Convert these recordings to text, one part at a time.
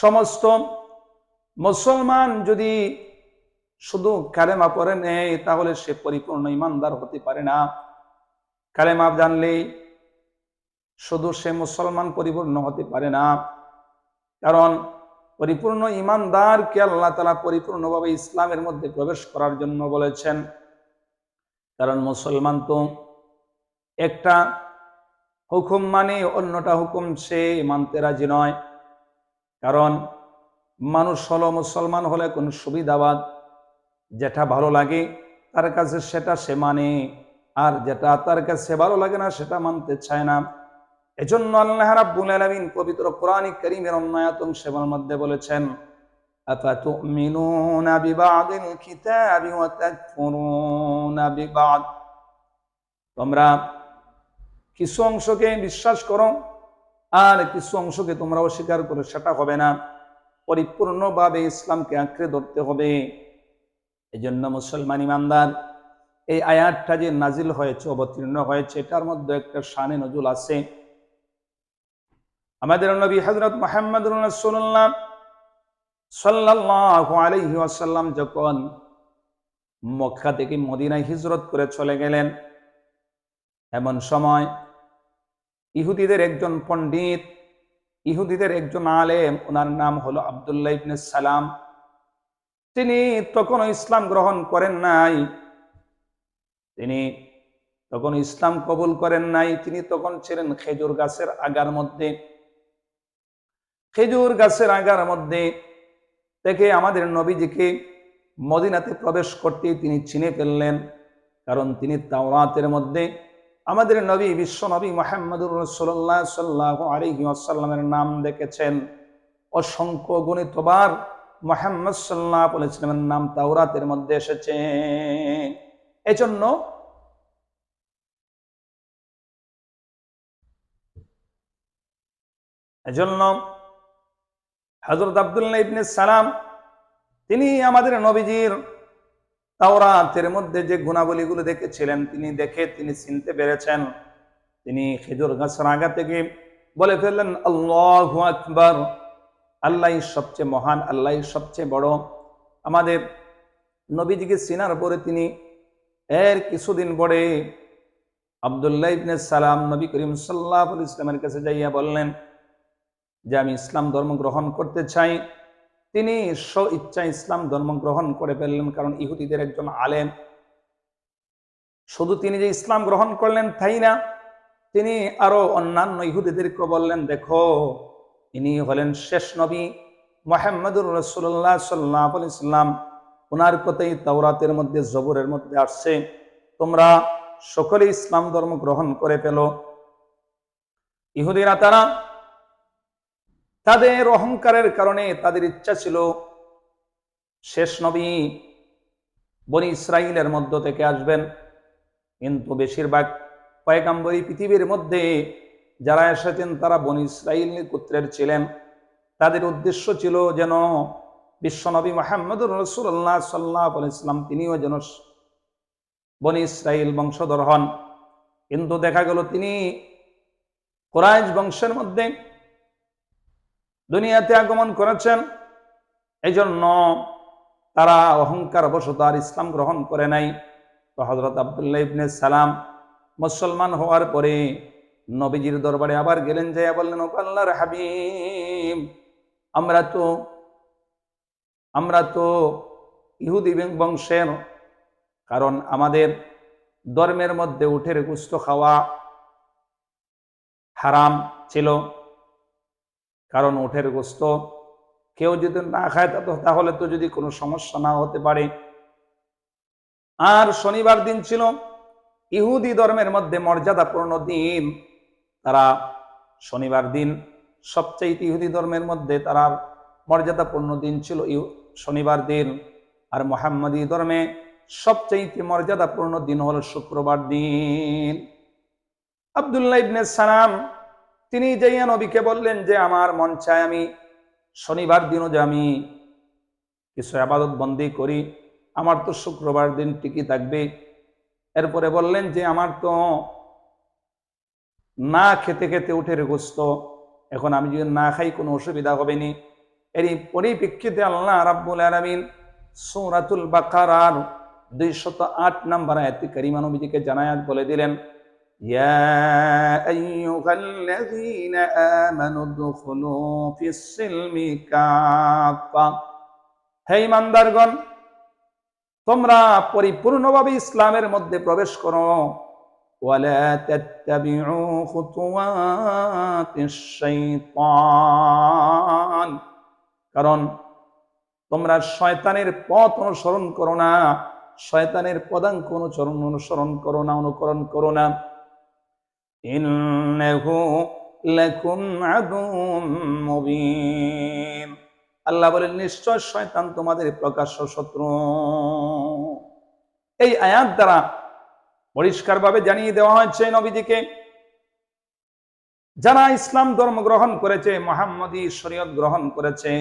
সমস্ত মুসলমান যদি শুধু কালেমা পরে নেয়, তাহলে সে পরিপূর্ণ ইমানদার হতে পারে না। কালেমা জানলেই শুধু সে মুসলমান পরিপূর্ণ হতে পারে না। কারণ পরিপূর্ণ ইমানদারকে আল্লাহ তালা পরিপূর্ণভাবে ইসলামের মধ্যে প্রবেশ করার জন্য বলেছেন। কারণ মুসলমান তো একটা হুকুম মানে অন্যটা হুকুম সে মানতে রাজি নয়। কারণ মানুষ হলো মুসলমান হলে কোন সুবিধাবাদ, যেটা ভালো লাগে তার কাছে সেটা সে মানে আর যেটা তার কাছে ভালো লাগে না সেটা মানতে চায় না। এজন্য আল্লাহ রাব্বুল আলামিন পবিত্র কোরআনিক কারীমের অন্যায়ত অংশের মধ্যে বলেছেন, আফাতুমিনুনা বিবাদিল কিতাবি ওয়া তাকফুরুনা বিবাদ? তোমরা কিছু অংশকে বিশ্বাস করো আর কিছু অংশকে তোমরা অস্বীকার করো সেটা হবে না। পরিপূর্ণভাবে ইসলামকে আঁকড়ে ধরতে হবে। এই জন্য মুসলমান ইমানদার, এই আয়াতটা যে নাজিল হয়েছে, অবতীর্ণ হয়েছে, এটার মধ্যে একটা শানে নজুল আছে। আমাদের নবী হজরত মোহাম্মদ রসুল্লাহ সাল্লাহ আলহি আসাল্লাম যখন মক্কা থেকে মদিনায় হিজরত করে চলে গেলেন, এমন সময় ইহুদিদের একজন পণ্ডিত, ইহুদিদের একজন আলেম, ওনার নাম হলো আবদুল্লাহ ইবনে সালাম। তিনি তখনও ইসলাম গ্রহণ করেন নাই। তিনি তখন ইসলাম কবুল করেন নাই। তিনি তখন ছিলেন খেজুর গাছের আগার মধ্যে। খেজুর গাছের আগার মধ্যে থেকে আমাদের নবীজিকে মদিনাতে প্রবেশ করতে তিনি চিনে ফেললেন। কারণ তিনি তাওরাতের মধ্যে আমাদের নবী, বিশ্ব নবী মোহাম্মদুর রসোল্লাহ সাল্লাহ আলহি আসাল্লামের নাম দেখেছেন। অসংখ্য গণিতবার মোহাম্মদ সাল্লাহ ইসলামের নাম তাওরাতের মধ্যে এসেছে। এজন্য এজন্য হজরত আবদুল্লাহ ইবনে সালাম, তিনি আমাদের নবীজির তাওরাতের মধ্যে যে গুণাবলীগুলো দেখেছিলেন, তিনি দেখে তিনি চিনতে পেরেছেন। তিনি খেজুর গাছের আগা থেকে বলে ফেললেন, আল্লাহ আকবর, আল্লাহ সবচেয়ে মহান, আল্লাহ সবচেয়ে বড়। আমাদের নবীজিকে চিনার পরে তিনি এর কিছুদিন পরে আবদুল্লাহ ইবনে সালাম নবী করিম সাল্লাহ ইসলামের কাছে যাইয়া বললেন যে, আমি ইসলাম ধর্ম গ্রহণ করতে চাই। তিনি স্ব ইচ্ছা ইসলাম ধর্ম গ্রহণ করে ফেললেন, কারণ ইহুদিদের একজন আলেম। শুধু তিনি যে ইসলাম গ্রহণ করলেন তাই না, তিনি আরও অন্যান্য ইহুদিদেরকে বললেন, দেখো, ইনি হলেন শেষ নবী মোহাম্মদুর রসুল্লাহ সাল্লাহ ইসলাম ওনার কথাই তাওরাতের মধ্যে, জবরের মধ্যে আসছে, তোমরা সকলে ইসলাম ধর্ম গ্রহণ করে পেল ইহুদিরা তারা তাদের অহংকারের কারণে তাদের ইচ্ছা ছিল শেষ নবী বনি ইসরায়েলের মধ্য থেকে আসবেন। কিন্তু বেশিরভাগ পয়গাম্বরী পৃথিবীর মধ্যে যারা এসেছেন, তারা বনি ইসরায়েল পুত্রের ছিলেন। তাদের উদ্দেশ্য ছিল যেন বিশ্বনবী মাহমুদুর রসুল্লাহ সাল্লাহ ইসলাম তিনিও যেন বনি ইসরায়েল বংশধর হন। কিন্তু দেখা গেল তিনি কোরআজ বংশের মধ্যে দুনিয়াতে আগমন করেছেন এই জন্য তারা অহংকার বশত আর ইসলাম গ্রহণ করে নাই। তো হজরত আবদুল্লাহ ইবনে সালাম মুসলমান হওয়ার পরে নবীজির দরবারে আবার গেলেন, যাইয়া বললেন আল্লাহর হাবিব, আমরা তো আমরা তো ইহুদি বংশের, কারণ আমাদের ধর্মের মধ্যে উঠের গুস্ত খাওয়া হারাম ছিল। কারণ ওঠের গোস্ত কেউ যদি না খায় তাহলে তো যদি কোনো সমস্যা না হতে পারে। আর শনিবার দিন ছিল, ইহুদি ধর্মের মধ্যে মর্যাদাপূর্ণ দিন। তারা শনিবার দিন সবচেয়ে ইহুদি ধর্মের মধ্যে তারা মর্যাদাপূর্ণ দিন ছিল শনিবার দিন। আর মোহাম্মদী ধর্মে সবচেয়ে মর্যাদাপূর্ণ দিন হল শুক্রবার দিন। আবদুল্লাহ ইবনে সালাম তিনি যাইয়া নবীকে বললেন যে, আমার মন চায় আমি শনিবার দিনও যে আমি কিছু আবাদত বন্দি করি, আমার তো শুক্রবার দিন টিকি থাকবে। এরপরে বললেন যে, আমার তো না খেতে খেতে উঠে গোস্ত, এখন আমি যদি না খাই কোনো অসুবিধা হবে নি। এরই পরিপ্রেক্ষিতে আল্লাহ রাব্বুল আলামিন সূরাতুল বাকারার দুইশত আট নম্বর আয়াত কারিমানবীজিকে জানায়াত বলে দিলেন। يا أيها الذين آمنوا ادخلوا في السلم كافة হে ইমানদারগণ তোমরা পরিপূর্ণভাবে ইসলামের মধ্যে প্রবেশ করো ولا تتبعوا خطوات الشيطان কারণ তোমরা শয়তানের পথ অনুসরণ করো না শয়তানের পদাঙ্ক অনুসরণ অনুসরণ করো না অনুকরণ করো না ইন্নাহু লাকুম আদুম মুবিন আল্লাহ বলেন, নিশ্চয় শয়তান তোমাদের প্রকাশ্য শত্রু। এই আয়াত দ্বারা পরিষ্কারভাবে জানিয়ে দেওয়া হয়েছে নবীজিকে, যারা ইসলাম ধর্ম গ্রহণ করেছে, মোহাম্মদী শরীয়ত গ্রহণ করেছে,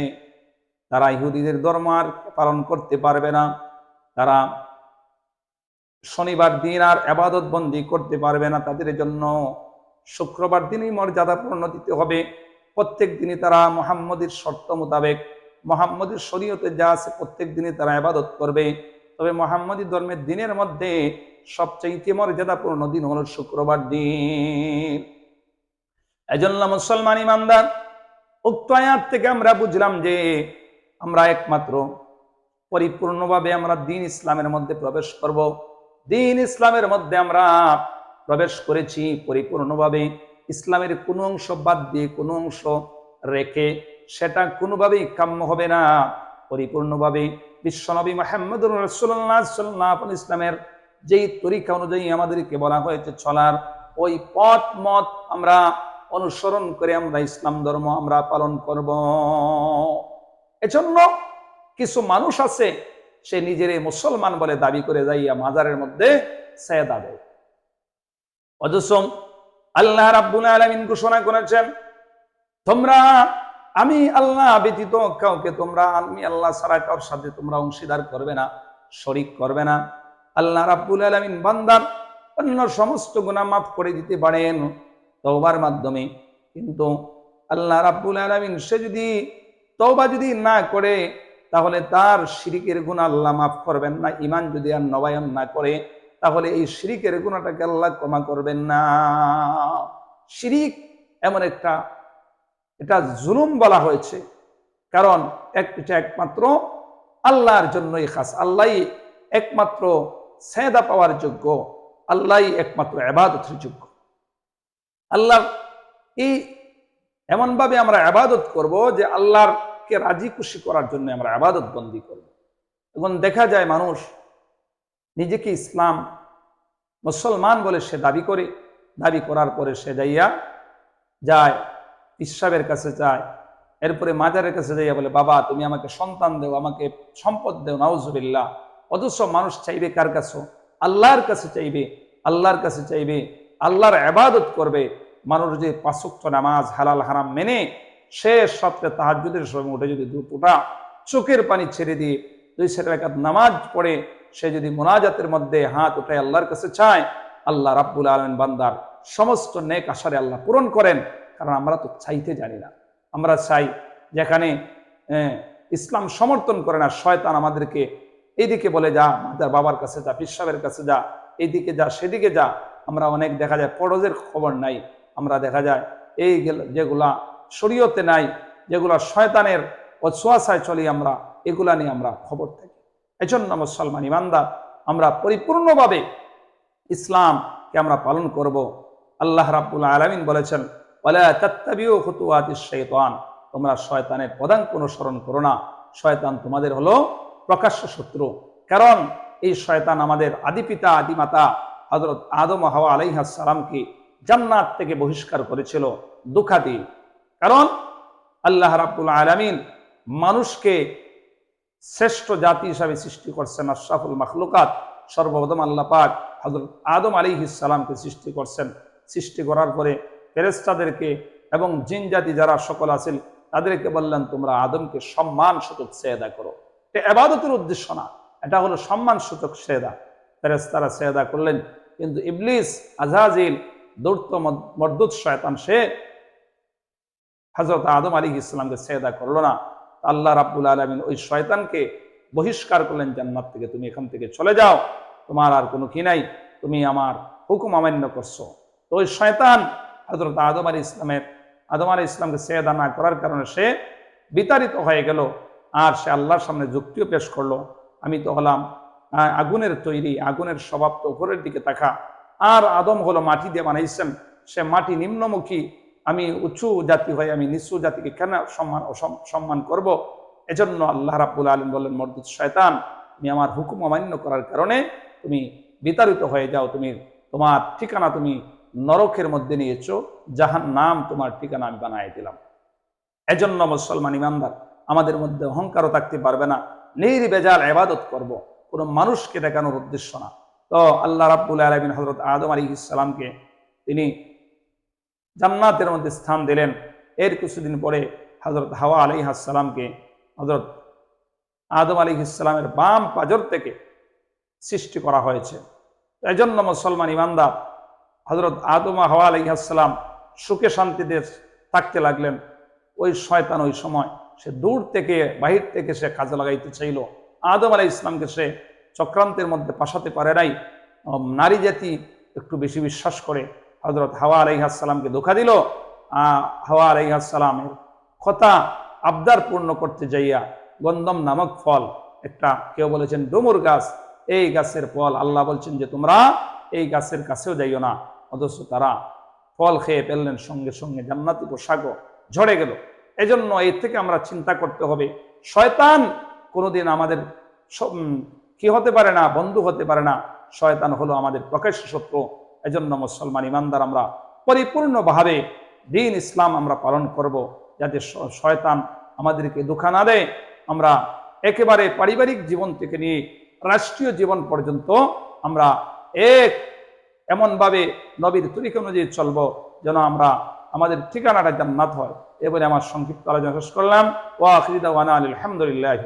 তারা ইহুদিদের ধর্ম আর পালন করতে পারবে না। তারা শনিবার দিন আর আবাদত বন্দি করতে পারবে না তাদের জন্য। শুক্রবার দিনই মর্যাদাপূর্ণ দিতে হবে। প্রত্যেক দিনই তারা মোহাম্মদের শর্ত মোতাবেক, মোহাম্মদের শরীয়তে যা আছে প্রত্যেক দিনই তারা আবাদত করবে। তবে মোহাম্মদী ধর্মের দিনের মধ্যে সবচেয়ে মর্যাদাপূর্ণ দিন হলো শুক্রবার দিন। এজন্য মুসলমান ইমানদার, উক্ত আয়াত থেকে আমরা বুঝলাম যে আমরা একমাত্র, পরিপূর্ণভাবে আমরা দিন ইসলামের মধ্যে প্রবেশ করব। দিন ইসলামের মধ্যে আমরা প্রবেশ করেছি পরিপূর্ণভাবে। ইসলামের কোনো অংশ বাদ দিয়ে কোনো অংশ রেখে সেটা কোনোভাবেই কাম্য হবে না। পরিপূর্ণভাবে বিশ্বনবী মাহমুদুর রসুল্লাহ সাল্লাহ ইসলামের যেই তরিকা অনুযায়ী আমাদেরকে বলা হয়েছে চলার, ওই পথ মত আমরা অনুসরণ করে আমরা ইসলাম ধর্ম আমরা পালন করব। এজন্য কিছু মানুষ আছে সে নিজের মুসলমান বলে দাবি করে যাইয়া মাজারের মধ্যে সেদা দেয়। অথচ আল্লাহ রাব্বুল আলামিন ঘোষণা করেছেন, তোমরা, আমি আল্লাহ ব্যতীত কাউকে তোমরা, আমি আল্লাহ ছাড়া কারোর সাথে তোমরা অংশীদার করবে না, শরিক করবে না। আল্লাহ রাব্বুল আলামিন বান্দার অন্য সমস্ত গুনাহ মাফ করে দিতে পারেন তওবার মাধ্যমে। কিন্তু আল্লাহ রাব্বুল আলামিন সে যদি তওবা যদি না করে তাহলে তার শিরিকের গুণ আল্লাহ মাফ করবেন না ইমান যদি আর নবায়ন না করে, তাহলে এই শিরিকের গুণাটাকে আল্লাহ ক্ষমা করবেন না। শিরিক এমন একটা, এটা জুলুম বলা হয়েছে। কারণ এক এটা একমাত্র আল্লাহর জন্যই খাস আল্লাহ একমাত্র সেদা পাওয়ার যোগ্য আল্লাহ একমাত্র আবাদতের যোগ্য। আল্লাহ এই এমনভাবে আমরা আবাদত করব যে আল্লাহর কে রাজি খুশি করার জন্য আমরা আবাদত বন্দি করব। এখন দেখা যায় মানুষ নিজেকে ইসলাম মুসলমান বলে সে দাবি করে, দাবি করার পরে সে যাইয়া যায় ইসাবের কাছে যায়, এরপরে মাজারের কাছে যাইয়া বলে, বাবা, তুমি আমাকে সন্তান দেও, আমাকে সম্পদ দেও, নাউজুবিল্লাহ। অথচ মানুষ চাইবে কার কাছে? আল্লাহর কাছে চাইবে, আল্লাহর কাছে চাইবে, আল্লাহর আবাদত করবে। মানুষ যে পাঁচক্ত নামাজ হালাল হারাম মেনে শেষ সপ্তাহে তাহাজুদের সময় উঠে যদি দু ফোঁটা চোখের পানি ছেড়ে দিয়ে দুই সেটা একাত নামাজ পড়ে, সে যদি মোনাজাতের মধ্যে হাত উঠায় আল্লাহর কাছে চায়, আল্লাহ রাব্বুল আলম বান্দার সমস্ত নেক আশারে আল্লাহ পূরণ করেন। কারণ আমরা তো চাইতে জানি না। আমরা চাই যেখানে ইসলাম সমর্থন করে না, শয়তান আমাদেরকে এইদিকে বলে যা মাদার বাবার কাছে যা পিসাবের কাছে যা, এইদিকে যা, সেদিকে যা। আমরা অনেক দেখা যায়, পরজের খবর নাই। আমরা দেখা যায়, এই যেগুলা শরীয়তে নাই, যেগুলা শয়তানের অছোয়াশায় চলি আমরা, এগুলা নিয়ে আমরা খবর থাকি। এজন্য মুসলমান ইমানদার, আমরা পরিপূর্ণভাবে ইসলামকে আমরা পালন করব। আল্লাহ রাব্বুল আলমিন বলেছেন শৈতান তোমরা শয়তানের পদাঙ্ক অনুসরণ করো না। শয়তান তোমাদের হলো প্রকাশ্য শত্রু। কারণ এই শয়তান আমাদের আদি পিতা, আদি মাতা হজরত আদম হাওয়া আলাইহাসালামকে জান্নাত থেকে বহিষ্কার করেছিল। দুঃখাদি কারণ আল্লাহ রাব্বুল আলমিন মানুষকে শ্রেষ্ঠ জাতি হিসাবে সৃষ্টি করছেন, আশরাফুল মখলুকাত, সর্বপ্রথম আল্লাহ পাক হজরত আদম আলী ইসালামকে সৃষ্টি করছেন। সৃষ্টি করার পরে ফেরেস্তাদেরকে এবং জিন জাতি যারা সকল আছেন, তাদেরকে বললেন, তোমরা আদমকে সম্মান সূচক সেদা করো। এটা আবাদতের উদ্দেশ্য না, এটা হলো সম্মান সূচক সেদা। ফেরেস্তারা সেদা করলেন, কিন্তু ইবলিস আজহাজিল দৌড়ত মর্দুত শয়তান সে হজরত আদম আলী ইসলামকে সেদা করল না। আল্লাহ রাব্বুল আলমিন ওই শয়তানকে বহিষ্কার করলেন, জান্নাত থেকে তুমি এখান থেকে চলে যাও, তোমার আর কোনো কি নাই, তুমি আমার হুকুম অমান্য করছ। তো ওই শয়তান হজরত আদম আলী ইসলামের আদম আলী ইসলামকে সেদা না করার কারণে সে বিতাড়িত হয়ে গেল আর সে আল্লাহর সামনে যুক্তিও পেশ করল। আমি তো হলাম আগুনের তৈরি, আগুনের স্বভাব তো উপরের দিকে তাকা আর আদম হলো মাটি দিয়ে বানাইছেন, সে মাটি নিম্নমুখী আমি উঁচু জাতি হয়ে আমি নিচু জাতিকে কেন সম্মান সম্মান করব? এজন্য আল্লাহ রাবুল আলম বললেন মর্দুদ শয়তান, তুমি আমার হুকুম অমান্য করার কারণে তুমি বিতাড়িত হয়ে যাও, তুমি তোমার ঠিকানা তুমি নরকের মধ্যে নিয়েছো যাহার নাম তোমার ঠিকানা আমি বানাই দিলাম। এজন্য মুসলমান ইমানদার, আমাদের মধ্যে অহংকারও থাকতে পারবে না, নির্বেজাল এবাদত করব, কোনো মানুষকে দেখানোর উদ্দেশ্য না। তো আল্লাহ রাব্বুল আলমিন হজরত আদম আলী ইসলামকে তিনি জান্নাতের মধ্যে স্থান দিলেন। এর কিছুদিন পরে হজরত হাওয়া আলী আসসালামকে হজরত আদম আলী ইসলামের বাম পাজর থেকে সৃষ্টি করা হয়েছে। এজন্য মুসলমান ইমানদার হজরত আদম হাওয়া আলী আসসালাম সুখে শান্তিতে থাকতে লাগলেন। ওই শয়তান ওই সময় সে দূর থেকে, বাহির থেকে সে কাজে লাগাইতে চাইল। আদম আলাই ইসলামকে সে চক্রান্তের মধ্যে পাশাতে পারে নাই। নারী জাতি একটু বেশি বিশ্বাস করে হজরত হাওয়া আলাইহাসাল্লামকে ধোকা দিল। হাওয়া আলাইহাসাল্লামের কথা আবদার পূর্ণ করতে যাইয়া গন্ধম নামক ফল, একটা কেউ বলেছেন ডুমুর গাছ, এই গাছের ফল আল্লাহ বলছেন যে তোমরা এই গাছের কাছেও যাইও না। অথচ তারা ফল খেয়ে ফেললেন, সঙ্গে সঙ্গে জান্নাতি পোশাকও ঝরে গেল। এজন্য এর থেকে আমরা চিন্তা করতে হবে, শয়তান কোনোদিন আমাদের কি হতে পারে না, বন্ধু হতে পারে না। শয়তান হলো আমাদের প্রকাশ্য শত্রু। এজন্য মুসলমান ইমানদার আমরা পরিপূর্ণভাবে দিন ইসলাম আমরা পালন করব, যাতে শয়তান আমাদেরকে দুঃখা না দেয়। আমরা একেবারে পারিবারিক জীবন থেকে নিয়ে রাষ্ট্রীয় জীবন পর্যন্ত আমরা এক এমনভাবে নবীর তরিকা অনুযায়ী চলবো, যেন আমরা আমাদের ঠিকানাটা জান্নাত হয়। এ বলে আমার সংক্ষিপ্ত আলোচনা শেষ করলাম। ওয়া আখিরি দাওয়ানা আলহামদুলিল্লাহি